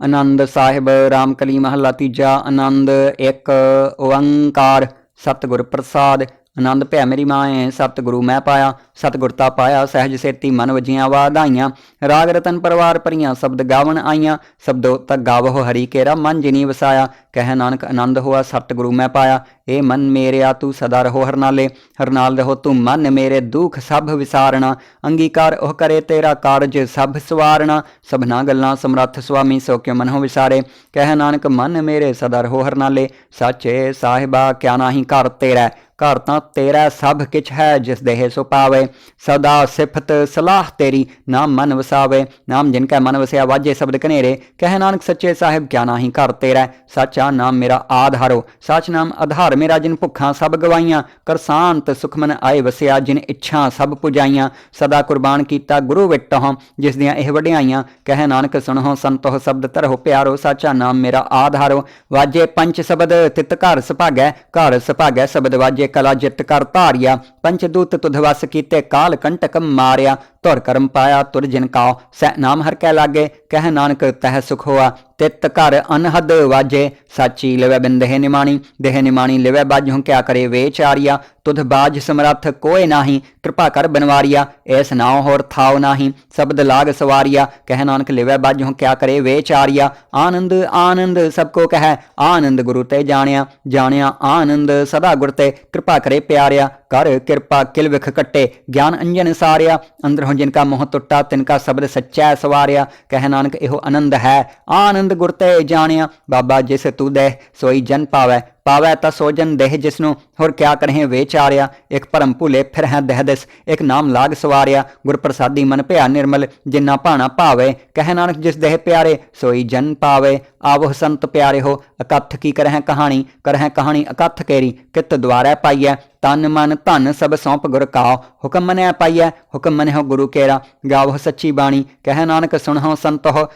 ਆਨੰਦ ਸਾਹਿਬ ਰਾਮਕਲੀ ਮਹੱਲਾ ਤੀਜਾ ਆਨੰਦ ਇੱਕ ਓੰਕਾਰ ਸਤਿਗੁਰ ਪ੍ਰਸਾਦ ਆਨੰਦ ਭੈ ਮੇਰੀ ਮਾਏ ਸਤਿਗੁਰੂ ਮੈਂ ਪਾਇਆ ਸਤਿਗੁਰਤਾ ਪਾਇਆ, ਸਹਿਜ ਸੇਤੀ ਮਨ ਵਜੀਆਂ ਵਾਧਾਈਆਂ। ਰਾਗ ਰਤਨ ਪਰਵਾਰ ਭਰੀਆਂ, ਸ਼ਬਦ ਗਾਵਣ ਆਈਆਂ। ਸ਼ਬਦੋ ਤਕ ਗਾਵੋ ਹਰੀ ਕੇਰਾ, ਮਨ ਜਿਨੀ ਵਸਾਇਆ। ਕਹਿ ਨਾਨਕ ਆਨੰਦ ਹੋਆ, ਸਤਿਗੁਰੂ ਮੈਂ ਪਾਇਆ। ਏ ਮਨ ਮੇਰਿਆ, ਤੂੰ ਸਦਾ ਰਹੋ ਹਰਨਾਲੇ। ਹਰਨਾਲ ਰਹੋ ਤੂੰ ਮਨ ਮੇਰੇ, ਦੁਖ ਸਭ ਵਿਸਾਰਣਾ। ਅੰਗੀਕਾਰ ਉਹ ਕਰੇ ਤੇਰਾ ਕਾਰਜ, ਸਭ ਸਵਾਰਣਾ। ਸਭਨਾ ਗੱਲਾਂ ਸਮਰੱਥ ਸੁਆਮੀ, ਸੋ ਕਿਉ ਮਨੋ ਵਿਸਾਰੇ? ਕਹਿ ਨਾਨਕ ਮਨ ਮੇਰੇ, ਸਦਾ ਰਹੋ ਹਰਨਾਲੇ। ਸਾਚੇ ਸਾਹਿਬਾ, ਕਿਆ ਨਾਹੀ ਘਰ ਤੇਰਾ। ਘਰ ਤਾਂ ਤੇਰਾ ਸਭ ਕਿਛ ਹੈ, ਜਿਸ ਦੇਹ ਸੋ ਪਾਵੇ। ਸਦਾ ਸਿਫਤ ਸਲਾਹ ਤੇਰੀ, ਨਾਮ ਮਨ ਵਸਾਵੇ। ਨਾਮ ਜਿਨ ਕੈ ਮਨ ਵਸਿਆ, ਵਾਜੇ ਸ਼ਬਦ ਕਨੇਰੇ ਕਹਿ ਨਾਨਕ ਸੱਚੇ ਸਾਹਿਬ, ਕਿਆ ਨਾਹੀ ਘਰ ਤੇਰਾ ਸਾਚਾ ਨਾਮ ਮੇਰਾ ਆਧਾਰੋ ਸਾਚ ਨਾਮ ਆਧਾਰ ਮੇਰਾ, ਜਿਨ ਭੁੱਖਾਂ ਸਭ ਗਵਾਈਆਂ। ਕਰ ਸ਼ਾਂਤ ਸੁਖਮਨ ਆਏ ਵਸਿਆ, ਜਿਨ ਇੱਛਾ ਸਭ ਪੁਜਾਈਆਂ। ਸਦਾ ਕੁਰਬਾਨ ਕੀਤਾ ਗੁਰੂ ਵਿਟਹੁ, ਜਿਸ ਦੀਆਂ ਇਹ ਵਡਿਆਈਆਂ। ਕਹਿ ਨਾਨਕ ਸੁਣੋ ਸੰਤੋਹ ਸ਼ਬਦ ਧਰੋ ਪਿਆਰੋ। ਸਾਚਾ ਨਾਮ ਮੇਰਾ ਆਧਾਰੋ ਵਾਜੇ ਪੰਜ ਸ਼ਬਦ, ਤਿਤ ਘਰ ਸੁਭਾਗੈ ਘਰ ਸੁਭਾਗੈ ਸ਼ਬਦ ਵਾਜੇ ਕਲਾ ਜਿਤ ਕਰ ਧਾਰਿਆ ਪੰਚਦੂਤ ਤੁਧ ਵਸ ਕੀਤੇ ਕਾਲ ਕੰਟਕ ਮਾਰਿਆ। ਧੁਰ ਕਰਮ ਪਾਇਆ, ਤੁਰ ਜਿਨ ਕਾਉ, ਸਹਿ ਨਾਮ ਹਰ ਕੈ ਲਾਗੇ, ਕਹਿ ਨਾਨਕ ਤਹਿ ਸੁਖ ਹੋਆ। ਤਿਤ ਘਰ ਅਨਹਦ ਵਾਜੇ, ਸਾਚੀ ਲਵੇ ਬਿੰਦਹਿ ਨਿਮਾਣੀ, ਦੇਹ ਨਿਮਾਣੀ ਲਿਵੈ ਬਾਝੋਂ ਕਿਆ ਕਰੇ ਵੇਚਾਰੀਆ ਤੁਧ ਬਾਜ ਸਮਰੱਥ ਕੋਏ ਨਾਹੀ, ਕਿਰਪਾ ਕਰ ਬਨਵਾਰੀਆ, ਐਸ ਨਾਉ ਹੋਰ ਥਾਉ ਨਾਹੀ। ਸ਼ਬਦ ਲਾਗ ਸਵਾਰੀਆ, ਕਹਿ ਨਾਨਕ ਲਿਵੈ ਬਾਝੋਂ ਕਿਆ ਕਰੇ ਵੇਚਾਰੀਆ ਆਨੰਦ ਆਨੰਦ ਸਭ ਕੋ ਕਹੈ, ਆਨੰਦ ਗੁਰੂ ਤੇ ਜਾਣਿਆ। ਜਾਣਿਆ ਆਨੰਦ ਸਦਾ ਗੁਰ ਤੇ ਕਿਰਪਾ ਕਰੇ ਪਿਆਰਿਆ। ਕਰ ਕਿਰਪਾ ਕਿਲ ਵਿਖ ਕੱਟੇ, ਗਿਆਨ ਅੰਜਨ ਸਾਰਿਆ। ਅੰਦਰ ਜਿਨ ਕਾ ਮੋਹ ਟੁੱਟਾ, ਤਿਨਕਾ ਸ਼ਬਦ ਸੱਚਾ ਸਵਾਰਿਆ। ਕਹਿ ਨਾਨਕ, ਇਹੋ ਆਨੰਦ ਹੈ। ਆਨੰਦ ਗੁਰ ਤੇ ਜਾਣਿਆ। ਬਾਬਾ, ਜਿਸ ਤੂੰ ਦੇ ਸੋਈ ਜਨ ਪਾਵੈ। ਪਾਵੈ ਤਾ ਸੋਜਨ ਦੇਹ ਜਿਸ ਨੂੰ ਹੋਰ ਕਿਆ ਕਰਹਿ ਵੇਚਾਰਿਆ ਇੱਕ ਭਰਮ ਭੁਲੇ ਫਿਰ ਹੈ ਦਹਿ ਦਿਸ, ਇੱਕ ਨਾਮ ਲਾਗ ਸਵਾਰਿਆ। ਗੁਰ ਪ੍ਰਸਾਦੀ ਮਨ ਭਿਆ ਨਿਰਮਲ, ਜਿਨਾ ਭਾਣਾ ਭਾਵੇ, ਕਹਿ ਨਾਨਕ ਜਿਸ ਦੇਹ ਪਿਆਰੇ, ਸੋਈ ਜਨ ਪਾਵੇ। ਆਵੋ ਸੰਤ ਪਿਆਰੇ ਹੋ ਅਕਥ ਕੀ ਕਰਹਿ ਕਹਾਣੀ ਕਰਹਿ ਕਹਾਣੀ ਅਕਥ ਕੇਰੀ, ਕਿਤ ਦੁਆਰੈ ਪਾਈਐ। ਤਨ ਮਨ ਧਨ ਸਭ ਸੌਂਪ ਗੁਰ ਕਾਉ ਹੁਕਮ ਮਨਿਆ ਪਾਈਐ, ਹੁਕਮ ਹੋ ਗੁਰੂ ਕੇਰਾ। ਗਾਵੋ ਸੱਚੀ ਬਾਣੀ, ਕਹਿ ਨਾਨਕ ਸੁਣਹੁ ਸੰਤੋ ਹੋ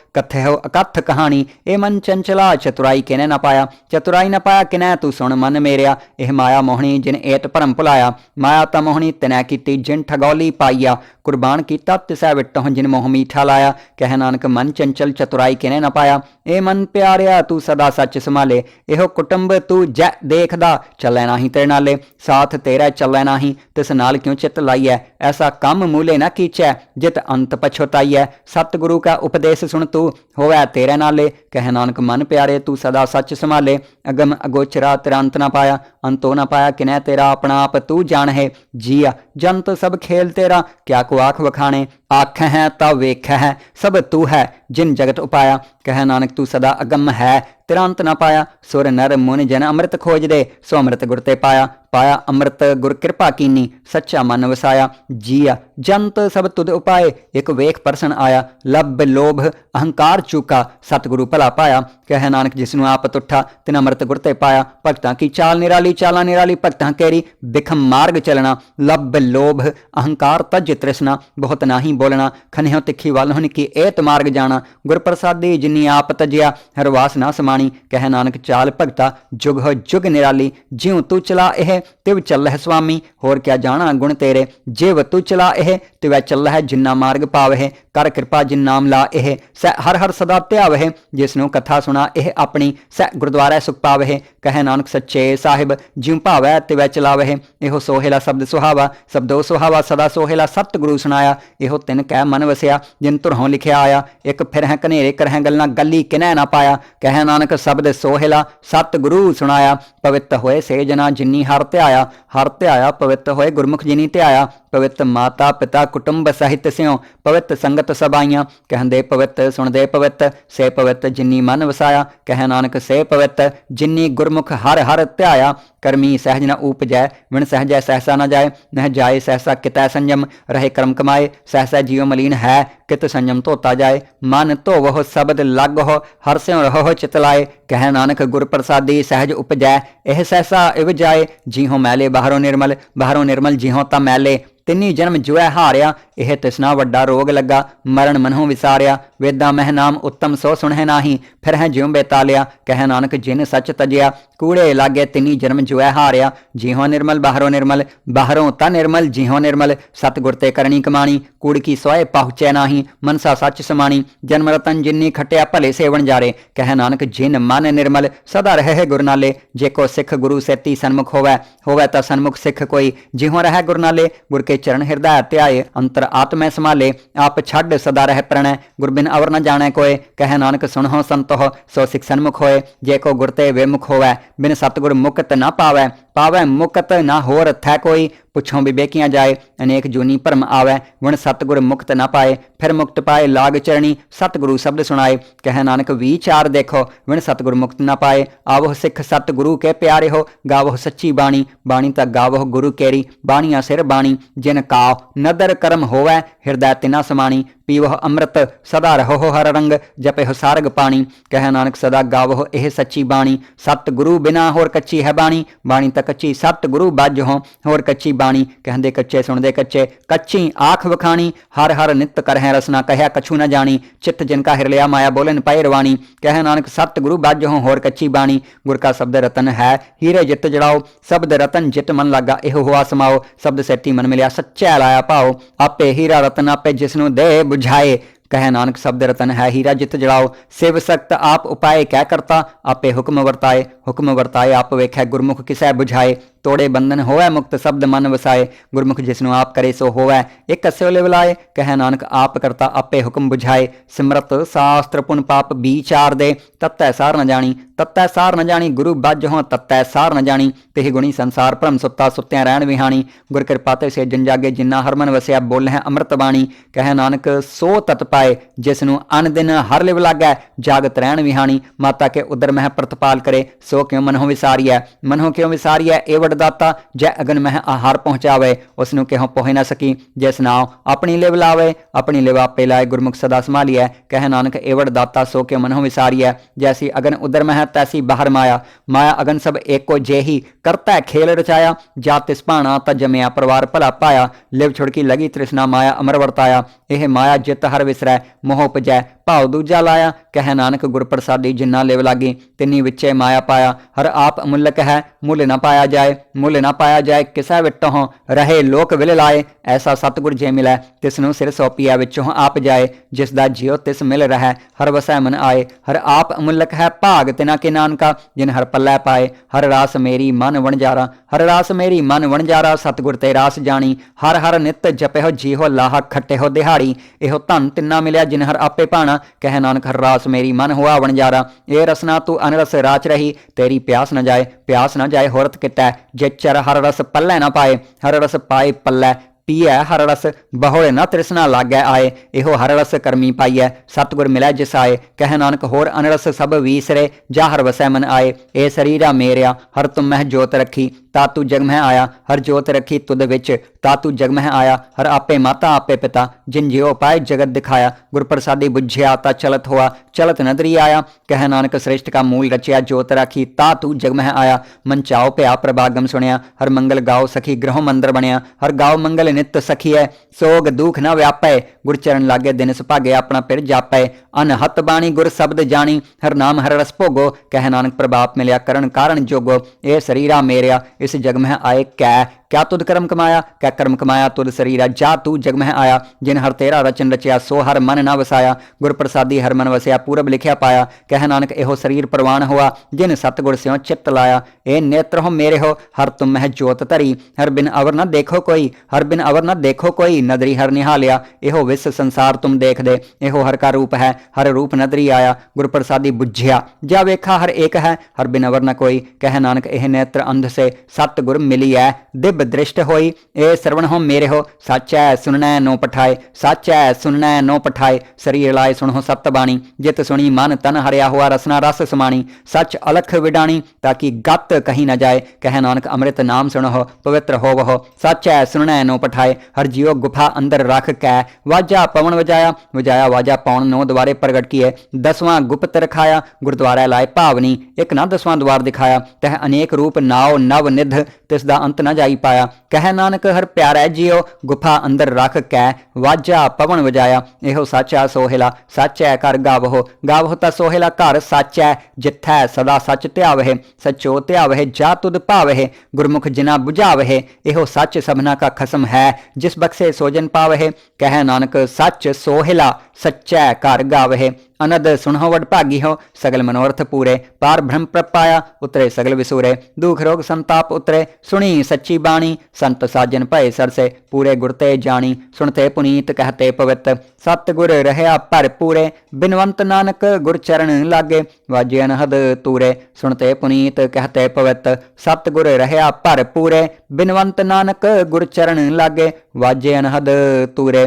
ਅਕਥ ਕਹਾਣੀ। ਇਹ ਮਨ ਚੰਚਲਾ, ਚਤੁਰਾਈ ਕਿਨੇ ਨਾ ਪਾਇਆ, ਚਤੁਰਾਈ ਨਾ ਪਾਇਆ ਕਿਨੇ ਤੂੰ ਸੁਣ ਮਨ ਮੇਰਿਆ, ਇਹ ਮਾਇਆ ਮੋਹਣੀ ਜਿਨ ਏਤ ਭਰਮ ਭੁਲਾਇਆ। ਮਾਇਆ ਤਾਂ ਮੋਹਣੀ ਤਿਨੈ ਕੀਤੀ, ਜਿਨ ਠਗੌਲੀ ਪਾਈਆ। ਕੁਰਬਾਨ ਕੀਤਾ ਤਿਸੈ ਵਿਟਹੁ ਜਿਨ ਮੋਹ ਮੀਠਾ ਲਾਇਆ। ਕਹਿ ਨਾਨਕ ਮਨ ਚੰਚਲ ਚਤੁਰਾਈ ਕਿਨੇ ਨਾ ਪਾਇਆ। ਇਹ ਮਨ ਪਿਆਰਿਆ, ਤੂੰ ਸਦਾ ਸੱਚ ਸੰਭਾਲੇ। ਇਹੋ ਕੁਟੰਬ ਤੂੰ ਜੈ ਦੇਖਦਾ, ਚੱਲੈ ਨਾਹੀ ਤੇਰੇ ਨਾਲੇ। ਸਾਥ ਤੇਰਾ ਚੱਲੈ ਨਾਹੀ, ਤਿਸ ਨਾਲ ਕਿਉ ਚਿਤ ਲਾਈਐ? ਐਸਾ ਕੰਮ ਮੂਲੇ ਨਾ ਕੀਚੈ, ਜਿਤ ਅੰਤ ਪਛਤਾਈਐ ਸਤਿਗੁਰੂ ਕਾ ਉਪਦੇਸ਼ ਸੁਣ ਤੂੰ, ਹੋਵੈ ਤੇਰੇ ਨਾਲੇ। ਕਹਿ ਨਾਨਕ, ਮਨ ਪਿਆਰੇ, ਤੂੰ ਸਦਾ ਸੱਚ ਸੰਭਾਲੇ। ਅਗਮ ਅਗੋਚਰਾ, ਤੇਰਾ ਅੰਤ ਨਾ ਪਾਇਆ, ਅੰਤੋ ਨਾ ਪਾਇਆ, ਕਿਨੈ ਤੇਰਾ ਆਪਣਾ ਆਪ ਤੂੰ ਜਾਣ ਹੈ ਜੀਆ, ਜੰਤ ਸਭ ਖੇਲ ਤੇਰਾ, ਕਿਆ ਕੋ ਆਖ ਵਖਾਣੇ। ਆਖ ਹੈ ਤਾਂ ਵੇਖ ਹੈ ਸਭ ਤੂੰ ਹੈ ਜਿਨ ਜਗਤ ਉਪਾਇਆ। ਕਹਿ ਨਾਨਕ ਤੂੰ ਸਦਾ ਅਗੰਮ ਹੈ। ਤੇਰਾ ਅੰਤ ਨਾ ਪਾਇਆ, ਸੁਰ ਨਰ ਮੁਨ ਜਨ ਅੰਮ੍ਰਿਤ ਖੋਜਦੇ, ਸੋ ਅੰਮ੍ਰਿਤ ਗੁਰ ਤੇ ਪਾਇਆ। ਪਾਇਆ ਅੰਮ੍ਰਿਤ ਗੁਰ ਕਿਰਪਾ ਕੀਨੀ, ਸੱਚਾ ਮਨ ਵਸਾਇਆ। ਜੀਆ, ਜੰਤ ਸਭ ਤੁਧ ਉਪਾਏ, ਇੱਕ ਵੇਖ ਪਰਸਨ ਆਇਆ। ਲੱਭ ਲੋਭ, ਅਹੰਕਾਰ ਚੁਕਾ, ਸਤਿਗੁਰੂ ਭਲਾ ਪਾਇਆ। ਕਹਿ ਨਾਨਕ ਜਿਸ ਨੂੰ ਆਪ ਤੁਠਾ, ਤਿਨ ਅੰਮ੍ਰਿਤ ਗੁਰ ਤੇ ਪਾਇਆ। ਭਗਤਾਂ ਕੀ ਚਾਲ ਨਿਰਾਲੀ, ਚਾਲਾਂ ਨਿਰਾਲੀ, ਭਗਤਾਂ ਕੇਰੀ, ਬਿਖਮ ਮਾਰਗ ਚਲਣਾ। ਲੱਭ ਲੋਭ, ਅਹੰਕਾਰ ਤਜ ਤ੍ਰਿਸ਼ਨਾ, ਬਹੁਤ ਨਾਹੀ ਬੋਲਣਾ। ਖਨਿਓ ਤਿੱਖੀ ਵੱਲ ਹੁਣ ਕੀ ਏਤ ਮਾਰਗ ਜਾਣਾ। ਗੁਰ ਪ੍ਰਸਾਦੀ ਜਿਨੀ ਆਪ ਤਜਿਆ, ਹਰਵਾਸ ਨਾ ਸਮਾ ਸਮਾਣੀ ਕਹਿ ਨਾਨਕ ਚਾਲ ਭਗਤਾ ਜੁਗ ਹੋ ਜੁਗ ਨਿਰਾਲੀ ਜਿਉ ਤੂੰ ਚਲਾ ਇਹ ਤਿਵ ਚੱਲਹਿ ਸੁਆਮੀ ਹੋਰ ਕਿਆ ਜਾਣਾ ਗੁਣ ਤੇਰੇ? ਜਿਵ ਤੂੰ ਚਲਾ ਇਹ ਤਿਵੈ ਚੱਲਹਿ ਜਿੰਨਾ ਮਾਰਗ ਪਾਵਹਿ। ਕਰ ਕਿਰਪਾ ਜਿਨ ਨਾਮ ਲਾ ਇਹ, ਸਹਿ ਹਰ ਹਰ ਸਦਾ ਧਿਆਵਹਿ। ਜਿਸ ਨੂੰ ਕਥਾ ਸੁਣਾ ਇਹ ਆਪਣੀ, ਸਹਿ ਗੁਰਦੁਆਰਾ ਸੁਖ ਪਾਵਹਿ। ਕਹੈ ਨਾਨਕ ਸੱਚੇ ਸਾਹਿਬ, ਜਿਉ ਭਾਵੈ ਤਿਵੈ ਚਲਾਵਹਿ। ਇਹੋ ਸੋਹਿਲਾ ਸ਼ਬਦ ਸੁਹਾਵਾ, ਸ਼ਬਦੋ ਸੁਹਾਵਾ ਸਦਾ ਸੋਹਿਲਾ ਸਤਿਗੁਰੂ ਸੁਣਾਇਆ। ਇਹੋ ਤਿਨ ਕਹਿ ਮਨ ਵਸਿਆ, ਜਿਨ ਤੁਰਹੋਂ ਲਿਖਿਆ ਆਇਆ। ਇੱਕ ਫਿਰ ਹੈ ਕਨੇਰੇ ਕਰਹਿ ਗੱਲਾਂ ਗੱਲੀ ਕਿਨੈ ਨਾ ਪਾਇਆ। ਕਹਿ ਨਾਨਕ ਸ਼ਬਦ ਸੋਹਿਲਾ ਸਤਿਗੁਰੂ ਸੁਣਾਇਆ। ਪਵਿੱਤ ਹੋਏ ਸੇ ਜਨਾ ਜਿਨੀ ਹਰ ਧਿਆਇਆ। ਹਰ ਧਿਆਇਆ ਪਵਿੱਤ ਹੋਏ ਗੁਰਮੁਖ ਜਿਨੀ ਧਿਆਇਆ ਪਵਿੱਤ ਮਾਤਾ, ਪਿਤਾ, ਕੁਟੁੰਬ ਸਹਿਤ ਸਿਓ, ਪਵਿੱਤ ਸੰਗਤ ਸਭਾਈਆਂ। ਕਹਿੰਦੇ ਪਵਿੱਤ, ਸੁਣਦੇ ਪਵਿੱਤ, ਸੇ ਪਵਿੱਤ ਜਿਨੀ ਮਨ ਵਸਾਇਆ। ਕਹਿ ਨਾਨਕ, ਸੇ ਪਵਿੱਤ ਜਿਨੀ ਗੁਰਮੁਖ ਹਰ ਹਰ ਧਿਆਇਆ। ਕਰਮੀ ਸਹਿਜ ਨ ਊਪਜੈ ਵਿਣ ਸਹਿਜੈ ਸਹਸਾ ਨਾ ਜਾਏ। ਨਹ ਜਾਏ ਸਹਸਾ ਕਿਤੈ ਸੰਜਮ, ਰਹੇ ਕਰਮ ਕਮਾਏ। ਸਹਸਾ ਜੀਵ ਮਲੀਨ ਹੈ, ਕਿਤ ਸੰਜਮ ਧੋਤਾ ਜਾਏ। ਮਨ ਧੋਵਹੁ, ਸ਼ਬਦ ਲੱਗਹੁ, ਹਰ ਸਿਉ ਰਹੋ ਚਿਤ ਲਾਏ। ਕਹਿ ਨਾਨਕ, ਗੁਰ ਪ੍ਰਸਾਦੀ ਸਹਿਜ ਉਪਜੈ। ਇਹ ਸਹਸਾ ਇਵ ਜਾਏ, ਜੀਹੋ ਮੈਲੇ ਬਾਹਰੋਂ ਨਿਰਮਲ। ਬਾਹਰੋਂ ਨਿਰਮਲ, ਜੀਹੋ ਤਾਂ ਮੈਲੇ। ਤਿੰਨੀ ਜਨਮ ਜੁਐ ਹਾਰਿਆ, ਇਹ ਤਿਸਨਾ ਵੱਡਾ ਰੋਗ ਲੱਗਾ, ਮਰਨ ਮਨਹੁ ਵਿਸਾਰਿਆ, ਵੇਦਾਂ ਮਹਿ ਨਾਮ ਉੱਤਮ ਸੋ ਸੁਣਹਿ ਨਾਹੀ, ਫਿਰ ਹੈ ਜਿਉ ਬੇਤਾਲਿਆ ਕਹਿ ਨਾਨਕ ਜਿਨ ਸੱਚ ਤਜਿਆ, ਕੂੜੇ ਲਾਗੇ ਤਿੰਨੀ ਜਨਮ ਜੁਐ ਹਾਰਿਆ, ਜਿਹੋ ਨਿਰਮਲ ਬਾਹਰੋਂ ਨਿਰਮਲ, ਬਾਹਰੋਂ ਤਾਂ ਨਿਰਮਲ, ਜਿਹੋ ਨਿਰਮਲ, ਸਤਿਗੁਰ ਤੇ ਕਰਨੀ ਕਮਾਣੀ, ਕੂੜ ਕੀ ਸੋਏ ਪਹੁੰਚੈ ਨਾਹੀ, ਮਨਸਾ ਸੱਚ ਸਮਾਣੀ, ਜਨਮ ਰਤਨ ਜਿਨਨੀ ਖਟਿਆ ਭਲੇ ਸੇਵਨ ਜਾਰੇ, ਕਹਿ ਨਾਨਕ ਜਿਨ ਮਨ ਨਿਰਮਲ, ਸਦਾ ਰਹੇ ਗੁਰ ਨਾਲੇ, ਜੇ ਕੋ ਸਿੱਖ ਗੁਰੂ ਸੇਤੀ ਸਨਮੁਖ ਹੋਵੇ ਹੋਵੇ ਤਾਂ ਸਨਮੁਖ ਸਿੱਖ ਕੋਈ, ਜਿਉ ਰਹਿ ਗੁਰ ਨਾਲੇ, ਗੁਰ ਕੇ ਚਰਨ ਹਿਰਦੈ ਧਿਆਏ ਅੰਤਰ ਆਤਮੈ ਸਮਾਲੇ ਆਪ ਛੱਡ ਸਦਾ ਰਹਿ ਪ੍ਰਣੈ। ਗੁਰਬਿਨ ਅਵਰ ਨ ਜਾਣੈ ਕੋਏ, ਕਹਿ ਨਾਨਕ ਸੁਣਹੁ ਸੰਤੋ ਸੋ ਸਿੱਖ ਸਨਮੁਖ ਹੋਏ, ਜੇ ਕੋ ਗੁਰ ਤੇ ਵਿਮੁਖ ਹੋਵੇ, ਬਿਨ ਸਤਿਗੁਰ ਮੁਕਤ ਨਾ ਪਾਵੈ। ਪਾਵੈ ਮੁਕਤ ਨਾ ਹੋਰ ਥੈ ਕੋਈ ਪੁੱਛੋਂ ਬਿਬੇਕੀਆਂ ਜਾਏ ਅਨੇਕ ਜੂਨੀ ਭਰਮ ਆਵੈ ਗੁਣ ਸਤਿਗੁਰ ਮੁਕਤ ਨਾ ਪਾਏ ਫਿਰ ਮੁਕਤ ਪਾਏ ਲਾਗ ਚਰਣੀ ਸਤਿਗੁਰੂ ਸ਼ਬਦ ਸੁਣਾਏ ਕਹਿ ਨਾਨਕ ਵਿਚਾਰ ਦੇਖੋ ਵਿਣ ਸਤਿਗੁਰ ਮੁਕਤ ਨਾ ਪਾਏ ਆਵੋ ਸਿੱਖ ਸਤਿਗੁਰੂ ਕੇ ਪਿਆਰੇ ਹੋ ਗਾਵੋ ਸੱਚੀ ਬਾਣੀ ਬਾਣੀ ਤਾਂ ਗਾਵੋ ਗੁਰੂ ਕੇਰੀ ਬਾਣੀਆਂ ਸਿਰ ਬਾਣੀ ਜਿਨ ਕਾਉ ਨਦਰ ਕਰਮ ਹੋਵੈ ਹਿਰਦੈ ਤਿਨਾ ਸਮਾਣੀ ਪੀਵਹ ਅੰਮ੍ਰਿਤ ਸਦਾ ਰਹੋ ਹਰ ਰੰਗ ਜਪੇ ਸਾਰਗ ਪਾਣੀ ਕਹਿ ਨਾਨਕ ਸਦਾ ਗਾਵੋ ਇਹ ਸੱਚੀ ਬਾਣੀ ਸਤ ਗੁਰੂ ਬਿਨਾ ਹੋਰ ਕੱਚੀ ਹੈ ਬਾਣੀ ਬਾਣੀ ਤਾਂ ਕੱਚੀ ਸਤ ਗੁਰੂ ਬਾਝ ਹੋ। ਹੋਰ ਕੱਚੀ ਬਾਣੀ ਕਹਿੰਦੇ ਕੱਚੇ, ਸੁਣਦੇ ਕੱਚੇ। ਕੱਚੀ ਆਖ ਵਖਾਣੀ, ਹਰ ਹਰ ਨਿਤ ਕਰਹਿ ਰਸਨਾ ਕਹਿਆ, ਕਛੂ ਨ ਜਾਣੀ। ਚਿੱਤ ਜਿਨ ਕਾ ਹਿਰਲਿਆ ਮਾਇਆ ਬੋਲਨ ਪੈ ਰਵਾਣੀ। ਕਹਿ ਨਾਨਕ, ਸਤ ਗੁਰੂ ਬਾਝ ਹੋ, ਹੋਰ ਕੱਚੀ ਬਾਣੀ। ਗੁਰ ਕਾ ਸ਼ਬਦ ਰਤਨ ਹੈ, ਹੀਰੇ ਜਿੱਤ ਜੜਾਓ। ਸ਼ਬਦ ਰਤਨ ਜਿਤ ਮਨ ਲੱਗਾ, ਇਹੋ ਹੋਆ ਸਮਾਓ। ਸ਼ਬਦ ਸੈਤੀ ਮਨ ਮਿਲਿਆ, ਸੱਚਾ ਲਾਇਆ ਭਾਓ। ਆਪੇ ਹੀਰਾ ਰਤਨ ਆਪੇ ਜਿਸ ਨੂੰ ਦੇ ਬੁਝਾਏ। ਕਹੈ ਨਾਨਕ ਸ਼ਬਦ ਰਤਨ ਹੈ ਹੀਰਾ ਜਿਤ ਜੜਾਓ ਸਿਵ ਸਖਤ ਆਪ ਉਪਾਏ ਕਹਿ ਕਰਤਾ, ਆਪੇ ਹੁਕਮ ਵਰਤਾਏ ਹੁਕਮ ਵਰਤਾਏ ਆਪ ਵੇਖੈ ਗੁਰਮੁਖ ਕਿਸੈ ਬੁਝਾਏ। ਤੋੜੇ ਬੰਧਨ ਹੋਵੈ ਮੁਕਤ ਸ਼ਬਦ ਮਨ ਵਸਾਏ, ਗੁਰਮੁਖ ਜਿਸ ਨੂੰ ਆਪ ਕਰੇ ਸੋ ਹੋਵੈ। ਇੱਕ ਅਸੇ ਵੇਲੇ ਬੁਲਾਏ ਕਹੈ ਨਾਨਕ ਆਪ ਕਰਤਾ ਆਪੇ ਹੁਕਮ ਬੁਝਾਏ। ਸਿਮਰਤ ਸ਼ਾਸਤਰ ਪੁਨ ਪਾਪ ਵਿਚਾਰ ਦੇ, ਤਤੈ ਸਾਰ ਨ ਜਾਣੀ, ਤਤੈ ਸਾਰ ਨ ਜਾਣੀ, ਗੁਰੂ ਬੱਜ ਹੋ ਤਤੈ ਸਾਰ ਨ ਜਾਣੀ। ਤੇ ਗੁਣੀ ਸੰਸਾਰ ਭ੍ਰਮ ਸੁੱਤਾ ਸੁੱਤਿਆਂ ਰਹਿਣ ਵਿਹਾਣੀ। ਗੁਰ ਕਿਰਪਾ ਤੇ ਸੇ ਜਨ ਜਾਗੇ ਜਿਨ੍ਹਾਂ ਹਰਮਨ ਵਸਿਆ ਬੋਲਹਿ ਅੰਮ੍ਰਿਤ ਬਾਣੀ। ਕਹਿ ਨਾਨਕ, ਸੋ ਤਤ ਪਾਏ ਜਿਸ ਨੂੰ ਅਨ ਦਿਨ ਹਰ ਲਿਵ ਲਾਗੈ, ਜਾਗਤ ਰਹਿਣ ਵਿਹਾਣੀ। ਮਾਤਾ ਕੇ ਉਦਰ ਮਹਿ ਪ੍ਰਤਪਾਲ ਕਰੇ, ਸੋ ਕਿਉ ਮਨਹੁ ਵਿਸਾਰੀਐ? ਮਨਹੁ ਕਿਉ ਵਿਸਾਰੀਐ? ਏ ਵਡਦਾਤਾ ਜੈ ਅਗਨ ਮਹਿ ਆਹਾਰ ਪਹੁੰਚਾਵੇ ਉਸ ਨੂੰ ਕਿਉ ਪੋਹਿ ਨਾ ਸਕੀ? ਜਿਸ ਨਾਉ ਆਪਣੀ ਲਿਵ ਲਾਵੇ, ਆਪਣੀ ਲਿਵ ਆਪੇ ਲਾਏ, ਗੁਰਮੁਖ ਸਦਾ ਸੰਭਾਲੀਐ। ਕਹਿ ਨਾਨਕ ਏ ਵਡਦਾਤਾ ਸੋ ਕਿਉ ਮਨਹੁ ਵਿਸਾਰੀਐ? ਜੈਸੀ ਅਗਨ ਉਦਰ ਮਹਿ ਤੈਸੀ ਬਾਹਰ ਮਾਇਆ। ਮਾਇਆ ਅਗਨ ਸਭ ਏਕੋ ਜੇਹੀ, ਕਰਤਾ ਖੇਲ ਰਚਾਇਆ। ਜਾ ਤਿਸ ਭਾਣਾ ਤਾ ਜਮਿਆ, ਪਰਿਵਾਰ ਭਲਾ ਪਾਇਆ। ਲਿਵ ਛੁੜਕੀ ਲਗੀ ਤ੍ਰਿਸ਼ਨਾ, ਮਾਇਆ ਅਮਰ ਵਰਤਾਇਆ। ਇਹ ਮਾਇਆ ਜਿਤ ਹਰ ਵਿਸਰੈ, ਮੋਹ ਉਪਜੈ ਭਾਉ ਦੂਜਾ ਲਾਇਆ, ਕਹਿ ਨਾਨਕ ਗੁਰ ਪ੍ਰਸਾਦੀ ਜਿੰਨਾ ਲਿਵ ਲਾਗੀ, ਤਿੰਨੀ ਵਿੱਚੇ ਮਾਇਆ ਪਾਇਆ। ਹਰ ਆਪ ਅਮੁੱਲਕ ਹੈ, ਮੁੱਲ ਨਾ ਪਾਇਆ ਜਾਏ, ਮੁੱਲ ਨਾ ਪਾਇਆ ਜਾਏ, ਕਿਸੈ ਵਿਟੋਂ ਰਹੇ ਲੋਕ ਵਿਲ ਲਾਏ। ਐਸਾ ਸਤਿਗੁਰ ਜੇ ਮਿਲੈ ਤਿਸ ਨੂੰ ਸਿਰ ਸੋਪੀਆ ਵਿੱਚੋਂ ਆਪ ਜਾਏ ਜਿਸ ਦਾ ਜਿਉ ਤਿਸ ਮਿਲ ਰਹਿ, ਹਰ ਵਸੈ ਮਨ ਆਏ। ਹਰ ਆਪ ਅਮੁੱਲਕ ਹੈ, ਭਾਗ ਤਿਨਾ ਕੇ ਨਾਨਕਾ, ਜਿਨ ਹਰ ਪੱਲੇ ਪਾਏ। ਹਰ ਰਾਸ ਮੇਰੀ ਮਨ ਵਣਜਾਰਾ, ਹਰ ਰਾਸ ਮੇਰੀ ਮਨ ਵਣਜਾਰਾ, ਸਤਿਗੁਰ ਤੇ ਰਾਸ ਜਾਣੀ। ਹਰ ਹਰ ਨਿਤ ਜਪਿਓ ਜੀਹੋ ਲਾਹ ਹੋ ਦਿਹਾੜੀ। ਇਹੋ ਧਨ ਤਿੰਨਾ ਮਿਲਿਆ, ਜਿਨ ਹਰ ਆਪੇ ਭਾਣਾ ਕਹਿ ਨਾਨਕ, ਹਰ ਮੇਰੀ ਮਨ ਹੋਆ ਵਣਜਾਰਾ। ਇਹ ਰਸਨਾ ਤੂੰ ਅਨਰਸ ਰਾਚ ਰਹੀ, ਤੇਰੀ ਪਿਆਸ ਨਾ ਜਾਏ, ਪਿਆਸ ਨਾ ਜਾਏ ਹੋਰਤ ਕਿਤੈ। ਜੇ ਚਰ ਹਰ ਰਸ ਪੱਲੇ ਨਾ ਪਾਏ, ਹਰ ਰਸ ਪਾਏ ਪੱਲੇ, ਪੀਐ ਹਰ ਰਸ ਬਹੁੜੇ ਨਾ ਤ੍ਰਿਸ਼ਨਾ ਲਾਗੈ ਆਏ। ਇਹੋ ਹਰ ਰਸ ਕਰਮੀ ਪਾਈਐ, ਸਤਿਗੁਰ ਮਿਲੈ ਜਿਸ ਆਏ। ਕਹਿ ਨਾਨਕ, ਹੋਰ ਅਨਰਸ ਸਭ ਵੀਸਰੇ, ਜਾ ਹਰ ਵਸੈ ਮਨ ਆਏ। ਇਹ ਸਰੀਰਾ ਮੇਰਿਆ, ਹਰ ਤੁਮ ਮਹਿ ਜੋਤ ਰੱਖੀ। ਤਾ ਤੂੰ ਜਗ ਮਹਿ ਆਇਆ, ਹਰ ਜੋਤ ਰਖੀ ਤੁਧ ਵਿੱਚ। ਤਾ ਤੂੰ ਜਗ ਮਹਿ ਆਇਆ, ਹਰ ਆਪੇ ਮਾਤਾ, ਆਪੇ ਪਿਤਾ। ਜਿਨ ਜਿਉ ਪਾਏ ਜਗਤ ਦਿਖਾਇਆ ਗੁਰ ਪ੍ਰਸਾਦੀ ਬੁਝਿਆ ਤਾ ਚਲਤ ਹੋਆ। ਚਲਤ ਨਦਰੀ ਆਇਆ, ਕਹਿ ਨਾਨਕ ਸ੍ਰੇਸ਼ਟ ਕਾ ਮੂਲ ਰਚਿਆ, ਜੋਤ ਰਾਖੀ ਤਾ ਤੂੰ ਜਗ ਮਹਿ ਆਇਆ। ਮਨ ਚਾਉ ਭਿਆ ਪ੍ਰਭਾਗਮ ਸੁਣਿਆ, ਹਰ ਮੰਗਲ ਗਾਉ ਸਖੀ ਗ੍ਰਹ ਮੰਦਰ ਬਣਿਆ। ਹਰ ਗਾਉ ਮੰਗਲ ਨਿਤ ਹੈ ਸੋਗ ਦੁਖ ਨਾ ਵਿਆਪੈ। ਗੁਰ ਚਰਨ ਲਾਗੇ ਦਿਨ ਸੁਭਾਗੇ ਆਪਣਾ ਪਿਰ ਜਾਪੈ। ਅਨਹਤ ਬਾਣੀ ਗੁਰ ਸ਼ਬਦ ਜਾਣੀ, ਹਰ ਨਾਮ ਹਰ ਰਸ ਭੋਗੋ। ਕਹਿ ਨਾਨਕ ਪ੍ਰਭਾਪ ਮਿਲਿਆ ਕਰਨ ਕਾਰਨ ਜੋਗੋ। ਇਹ ਸਰੀਰਾ ਮੇਰਿਆ ਇਸ ਜਗ ਮਹਿ ਆਏ ਕੈ ਕਿਆ ਤੁਧ ਕਰਮ ਕਮਾਇਆ ਕਿਆ ਕਰਮ ਕਮਾਇਆ ਤੁਧ ਸਰੀਰਾ ਜਾ ਤੂੰ ਜਗ ਮਹਿ ਆਇਆ ਜਿਨ ਹਰ ਤੇਰਾ ਰਚਨ ਰਚਿਆ ਸੋ ਹਰ ਮਨ ਨਾ ਵਸਾਇਆ ਗੁਰ ਪ੍ਰਸਾਦੀ ਹਰ ਮਨ ਵਸਿਆ ਪੂਰਬ ਲਿਖਿਆ ਪਾਇਆ ਕਹਿ ਨਾਨਕ ਇਹੋ ਸਰੀਰ ਪ੍ਰਵਾਨ ਹੋਆ ਜਿਨ ਸਤਗੁਰ ਸਿਓ ਚਿੱਤ ਲਾਇਆ ਇਹ ਨੇਤਰ ਹੋ ਮੇਰੇ ਹੋ ਹਰ ਤੁਮ ਮਹਿ ਜੋਤ ਧਰੀ ਹਰ ਬਿਨ ਅਵਰ ਨਾ ਦੇਖੋ ਕੋਈ ਹਰ ਬਿਨ ਅਵਰ ਨਾ ਦੇਖੋ ਕੋਈ ਨਦਰੀ ਹਰ ਨਿਹਾਲਿਆ ਇਹੋ ਵਿਸ ਸੰਸਾਰ ਤੁਮ ਦੇਖਦੇ ਇਹੋ ਹਰ ਕਾ ਰੂਪ ਹੈ ਹਰ ਰੂਪ ਨਦਰੀ ਆਇਆ ਗੁਰ ਪ੍ਰਸਾਦੀ ਬੁਝਿਆ ਜਾ ਵੇਖਾ ਹਰ ਏਕ ਹੈ ਹਰ ਬਿਨ ਅਵਰ ਨਾ ਕੋਈ ਕਹਿ ਨਾਨਕ ਇਹ ਨੇਤਰ ਅੰਧ ਸੇ ਸਤਗੁਰ ਮਿਲੀਐ ਦਿਬ ਦ੍ਰਿਸ਼ਟ ਹੋਈ ਇਹ ਸਰਵਣ ਹੋ ਮੇਰੇ ਹੋ ਸੱਚ ਸੱਚੈ ਸੁਣਨੈ ਨੋ ਪਠਾਏ ਸੱਚ ਸੱਚੈ ਸੁਣਨੈ ਨੋ ਪਠਾਏ ਸਰੀਰ ਲਾਏ ਸੁਣੋ ਸਤ ਬਾਣੀ ਜਿਤ ਸੁਣੀ ਮਨ ਤਨ ਹਰਿਆ ਹੋਆ ਰਸਨਾ ਰਸ ਸਮਾਣੀ ਸੱਚ ਅਲਖ ਵਿਡਾਣੀ ਤਾਂ ਕਿ ਗਤ ਕਹੀ ਨਾ ਜਾਏ ਕਹਿ ਨਾਨਕ ਅੰਮ੍ਰਿਤ ਨਾਮ ਸੁਣੋ ਪਵਿੱਤਰ ਹੋਵੋ ਸੱਚੈ ਸੁਣਨੈ ਨੋ ਪਠਾਏ ਹਰ ਜੀਉ ਗੁਫਾ ਅੰਦਰ ਰੱਖ ਕੈ ਵਾਜਾ ਪਵਨ ਵਜਾਇਆ ਵਜਾਇਆ ਵਾਜਾ ਪਾਉਣ ਨੋ ਦੁਆਰੇ ਪ੍ਰਗਟ ਕੀਏ ਦਸਵਾਂ ਗੁਪਤ ਰਖਾਇਆ ਗੁਰਦੁਆਰਾ ਲਾਏ ਭਾਵਨੀ ਇੱਕ ਨਾ ਦਸਵਾਂ ਦਵਾਰ ਦਿਖਾਇਆ ਤਹ ਅਨੇਕ ਰੂਪ ਨਾਉ ਨਵ ਨਿਧ ਤਿਸ ਦਾ ਅੰਤ ਨਾ ਜਾਈ ਪਾਇਆ ਕਹਿ ਨਾਨਕ ਹਰ ਪਿਆਰੈ ਜਿਉ ਗੁਫਾ ਅੰਦਰ ਰੱਖ ਕੈ ਵਾਜਾ ਪਵਨ ਵਜਾਇਆ ਇਹੋ ਸੱਚਾ ਸੋਹਿਲਾ ਸੱਚੈ ਕਰ ਗਾਵਹੋ ਗਾਵਹੋ ਤਾਂ ਸੋਹਿਲਾ ਘਰ ਸੱਚੈ ਜਿੱਥੈ ਸਦਾ ਸੱਚ ਧਿਆਵਹਿ ਸਚੋ ਧਿਆਵਹਿ ਜਾ ਤੁਧ ਭਾਵਹਿ ਗੁਰਮੁਖ ਜਿਨਾ 부ਝਾਵਹਿ ਇਹੋ ਸੱਚ ਸਭਨਾ ਕਾ ਖਸਮ ਹੈ ਜਿਸ ਬਖਸ਼ੇ ਸੋਜਨ ਪਾਵਹਿ ਕਹਿ ਨਾਨਕ ਸੱਚ ਸੋਹਿਲਾ ਸੱਚੈ ਘਰ ਗਾਵਹਿ ਅਨਦ ਸੁਣਹੁ ਵਡ ਭਾਗੀ ਹੋ ਸਗਲ ਮਨੋਰਥ ਪੂਰੇ ਪਾਰ ਬ੍ਰਹਮ ਪ੍ਰਪਾਇਆ ਉਤਰੇ ਸਗਲ ਵਿਸੂਰੇ ਦੁਖ ਰੋਗ ਸੰਤਾਪ ਉਤਰੇ ਸੁਣੀ ਸੱਚੀ ਬਾਣੀ ਸੰਤ ਸਾਜਨ ਭਏ ਸਰਸੇ ਪੂਰੇ ਗੁਰ ਤੇ ਜਾਣੀ ਸੁਣਤੇ ਪੁਨੀਤ ਕਹਤੇ ਪਵਿੱਤ ਸਤ ਗੁਰ ਰਹਿਆ ਭਰਪੂਰੇ ਬਿਨਵੰਤ ਨਾਨਕ ਗੁਰ ਚਰਨ ਲਾਗੇ ਵਾਜੇ ਅਨਹਦ ਤੂਰੇ ਸੁਣਤੇ ਪੁਨੀਤ ਕਹਤੇ ਪਵਿੱਤ ਸਤ ਗੁਰ ਰਹਿਆ ਭਰਪੂਰੇ ਬਿਨਵੰਤ ਨਾਨਕ ਗੁਰ ਚਰਨ ਲਾਗੇ ਵਾਜੇ ਅਨਹਦ ਤੂਰੇ